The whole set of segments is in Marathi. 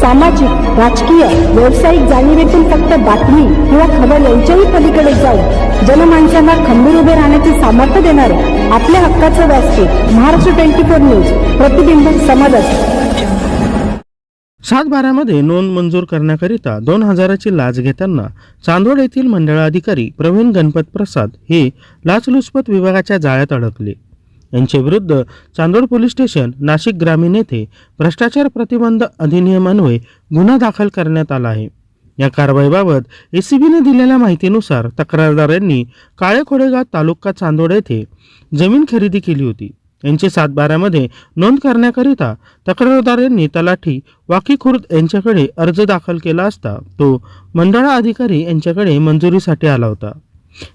सामाजिक राजकीय व्यावसायिक जाणीवेतून फक्त बातमी किंवा खबर यांच्याही पलीकडे जाऊन जनमानसांना खंबीर उभे राहण्याचे सामर्थ्य देणारे आपल्या हक्काचं व्यासपीठ महाराष्ट्र ट्वेंटी फोर न्यूज प्रतिबिंब समाजाचे. सातबाऱ्यामध्ये नोंद मंजूर करण्याकरिता दोन हजाराची लाच घेताना चांदोड येथील मंडळाधिकारी प्रवीण गणपत प्रसाद हे लाचलुचपत विभागाच्या जाळ्यात अडकले. यांच्याविरुद्ध चांदोड पोलीस स्टेशन नाशिक ग्रामीण येथे भ्रष्टाचार प्रतिबंध अधिनियमान्वये गुन्हा दाखल करण्यात आला आहे. या कारवाईबाबत एसीबीने दिलेल्या माहितीनुसार तक्रारदारांनी काळे खोडेगाव तालुका चांदोड येथे जमीन खरेदी केली होती. यांची सातबाऱ्यामध्ये नोंद करण्याकरिता तक्रारदार यांनी तलाठी वाकी खुर्द यांच्याकडे अर्ज दाखल केला असता तो मंडळा अधिकारी यांच्याकडे मंजुरीसाठी आला होता.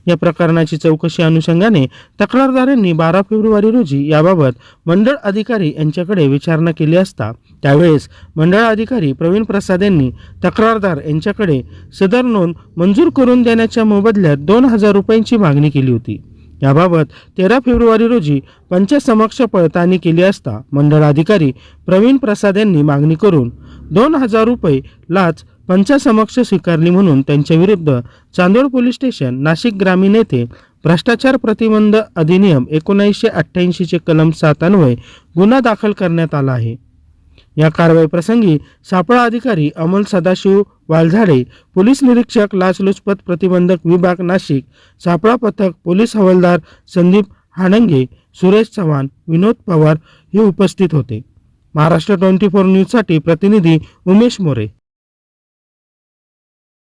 या प्रकरणाची चौकशी अनुषंगाने तक्रारदारांनी बारा फेब्रुवारी रोजी याबाबत मंडळ अधिकारी यांच्याकडे विचारणा केली असता त्यावेळेस मंडळ अधिकारी प्रवीण प्रसाद यांनी तक्रारदार यांच्याकडे सदर नोंद मंजूर करून देण्याच्या मोबदल्यात दोन हजार रुपयांची मागणी केली होती. याबाबत तेरा फेब्रुवारी रोजी पंचसमक्ष पडताळणी केली असता मंडळ अधिकारी प्रवीण प्रसाद यांनी मागणी करून दोन हजार रुपये लाच पंचासमक्ष स्वीकारली म्हणून त्यांच्याविरुद्ध चांदोड पोलीस स्टेशन नाशिक ग्रामीण येथे भ्रष्टाचार प्रतिबंध अधिनियम एकोणीसशे अठ्ठ्याऐंशीचे कलम सात अन्वये गुन्हा दाखल करण्यात आला आहे. या कारवाईप्रसंगी सापळा अधिकारी अमोल सदाशिव वालझाडे पोलीस निरीक्षक लाचलुचपत प्रतिबंधक विभाग नाशिक सापळा पथक पोलीस हवालदार संदीप हाणंगे सुरेश चव्हाण विनोद पवार हे उपस्थित होते. महाराष्ट्र ट्वेंटी फोर न्यूजसाठी प्रतिनिधी उमेश मोरे.